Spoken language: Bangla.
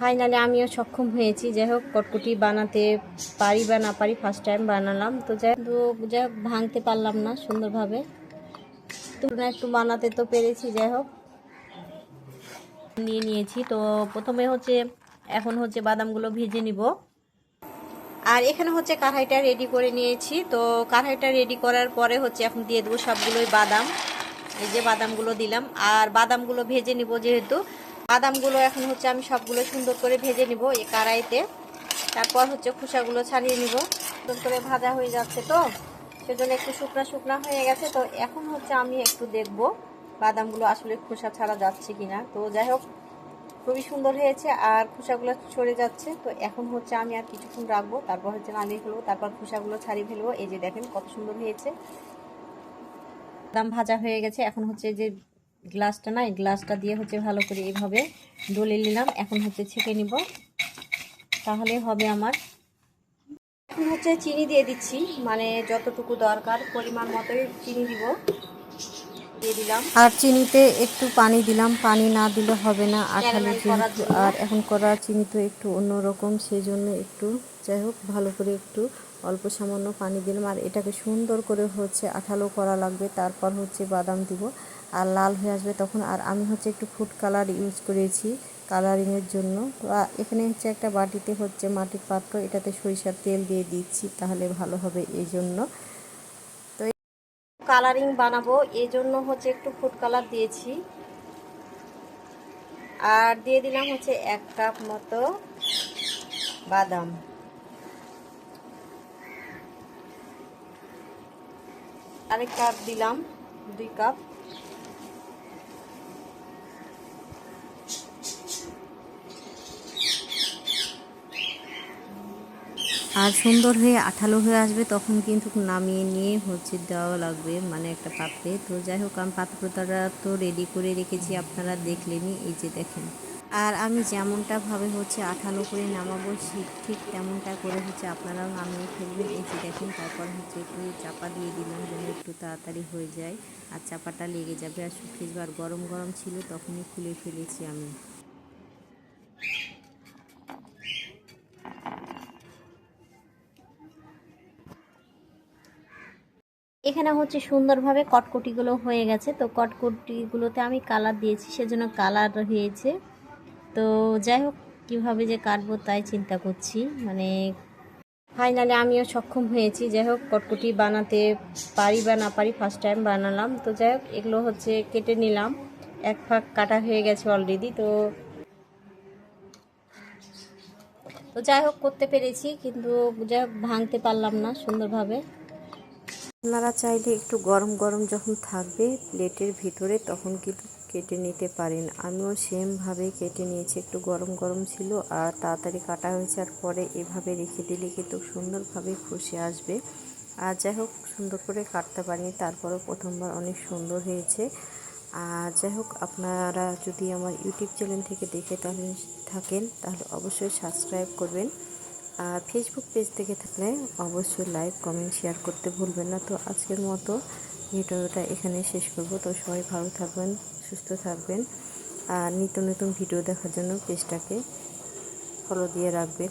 ফাইনালি আমিও সক্ষম হয়েছি। যাই হোক, কটকটি বানাতে পারি বা না পারি ফার্স্ট টাইম বানালাম। তো যাই হোক যাই হোক, ভাঙতে পারলাম না সুন্দরভাবে। তো না, একটু বানাতে তো পেরেছি, যাই হোক। নিয়ে নিয়েছি। তো প্রথমে হচ্ছে, এখন হচ্ছে বাদামগুলো ভেজে নিব। আর এখানে হচ্ছে কড়াইটা রেডি করে নিয়েছি। তো কড়াইটা রেডি করার পরে হচ্ছে এখন দিয়ে দেবো সবগুলোই বাদাম। এই যে বাদামগুলো দিলাম। আর বাদামগুলো ভেজে নিব যেহেতু। বাদামগুলো এখন হচ্ছে আমি সবগুলো সুন্দর করে ভেজে নিব এই কড়াইতে। তারপর হচ্ছে খোসাগুলো ছাড়িয়ে নিব। সুন্দর করে ভাজা হয়ে যাচ্ছে তো, সেজন্য একটু শুকনা শুকনা হয়ে গেছে তো, এখন হচ্ছে আমি একটু দেখব বাদামগুলো আসলে খোসা ছাড়া যাচ্ছে কিনা। তো যাই হোক, খুবই সুন্দর হয়েছে আর খোসাগুলো সরে যাচ্ছে। তো এখন হচ্ছে আমি আর কিছুক্ষণ রাখব, তারপর হচ্ছে নামিয়ে ফেলব, তারপর খোসাগুলো ছাড়িয়ে ফেলব। এই যে দেখেন কত সুন্দর হয়েছে। বাদাম ভাজা হয়ে গেছে, এখন হচ্ছে যে গ্লাসটা না এই গ্লাসটা দিয়ে হচ্ছে ভালো করে এইভাবে ডলে নিলাম। এখন হচ্ছে ছেঁকে নিব। তাহলে হবে আমার। এখন হচ্ছে চিনি দিয়ে দিচ্ছি। মানে যতটুকু দরকার পরিমাণ মতোই চিনি দিব। দিয়ে দিলাম। আর চিনিতে একটু পানি দিলাম। পানি না দিলে হবে না। আঠালো জন্য। আর এখন করা চিনি তো একটু অন্যরকম সেই জন্য একটু যাই হোক ভালো করে একটু অল্প সামান্য পানি দিলাম। আর এটাকে সুন্দর করে হচ্ছে আঠালো করা লাগবে। তারপর হচ্ছে বাদাম দিব। আর লাল হয়ে আসবে তখন। আর আমি হচ্ছে একটু ফুড কালার ইউজ করেছি কালারিংয়ের জন্য। তো এখানে হচ্ছে একটা বাটিতে হচ্ছে মাটির পাত্র, এটাতে সরিষার তেল দিয়ে দিচ্ছি, তাহলে ভালো হবে এই জন্য তো কালারিং বানাবো এই জন্য হচ্ছে একটু ফুড কালার দিয়েছি। আর দিয়ে দিলাম হচ্ছে এক কাপ মতো বাদাম। আরেক কাপ দিলাম, দুই কাপ আর সুন্দর হয়ে আঠালো হয়ে আসবে, তখন কিন্তু নামিয়ে নিয়ে হচ্ছে দেওয়া লাগবে মানে একটা পাত্রে। তো যাই হোক, আমি পাত্রটা তো রেডি করে রেখেছি, আপনারা দেখলেনই, এই যে দেখেন। আর আমি যেমনটা ভাবে হচ্ছে আঠালো করে নামাবো সে- ঠিক তেমনটা করে হচ্ছে আপনারাও নামিয়ে ফেলবেন। এই যে দেখেন, তারপর হচ্ছে একটু চাপা দিয়ে দিলাম যেন একটু তাড়াতাড়ি হয়ে যায়, আর চাপাটা লেগে যাবে। আর শুকিয়ে আর গরম গরম ছিল, তখনই খুলে ফেলেছি আমি। এখানে হচ্ছে সুন্দরভাবে কটকটিগুলো হয়ে গেছে। তো কটকটিগুলোতে আমি কালার দিয়েছি, সেজন্য কালার হয়েছে। তো যাই হোক, কীভাবে যে কাটবো তাই চিন্তা করছি। মানে ফাইনালি আমিও সক্ষম হয়েছি। যাই হোক, কটকটি বানাতে পারি বা না পারি ফার্স্ট টাইম বানালাম। তো যাই হোক, এগুলো হচ্ছে কেটে নিলাম। এক ফাঁক কাটা হয়ে গেছে অলরেডি তো তো যাই হোক, করতে পেরেছি। কিন্তু যাই হোক, ভাঙতে পারলাম না সুন্দরভাবে। আপনারা চাইলে একটু গরম গরম যখন থাকবে প্লেটের ভিতরে তখন কিন্তু কেটে নিতে পারেন। আমিও সেমভাবে কেটে নিয়েছি, একটু গরম গরম ছিল আর তাড়াতাড়ি কাটা হয়েছে আর পরে এভাবে রেখে দিলে কিন্তু সুন্দরভাবে খসে আসবে। আর যাই হোক, সুন্দর করে কাটতে পারিনি, তারপরেও প্রথমবার অনেক সুন্দর হয়েছে। আর যাই হোক, আপনারা যদি আমার ইউটিউব চ্যানেল থেকে দেখে তাহলে থাকেন, তাহলে অবশ্যই সাবস্ক্রাইব করবেন। আর ফেসবুক পেজ থেকে থাকলে অবশ্যই লাইক কমেন্ট শেয়ার করতে ভুলবেন না। তো আজকের মতো ভিডিওটা এখানে শেষ করব। তো সবাই ভালো থাকবেন, সুস্থ থাকবেন। আর নিত্য নতুন ভিডিও দেখার জন্য পেজটাকে ফলো দিয়ে রাখবেন।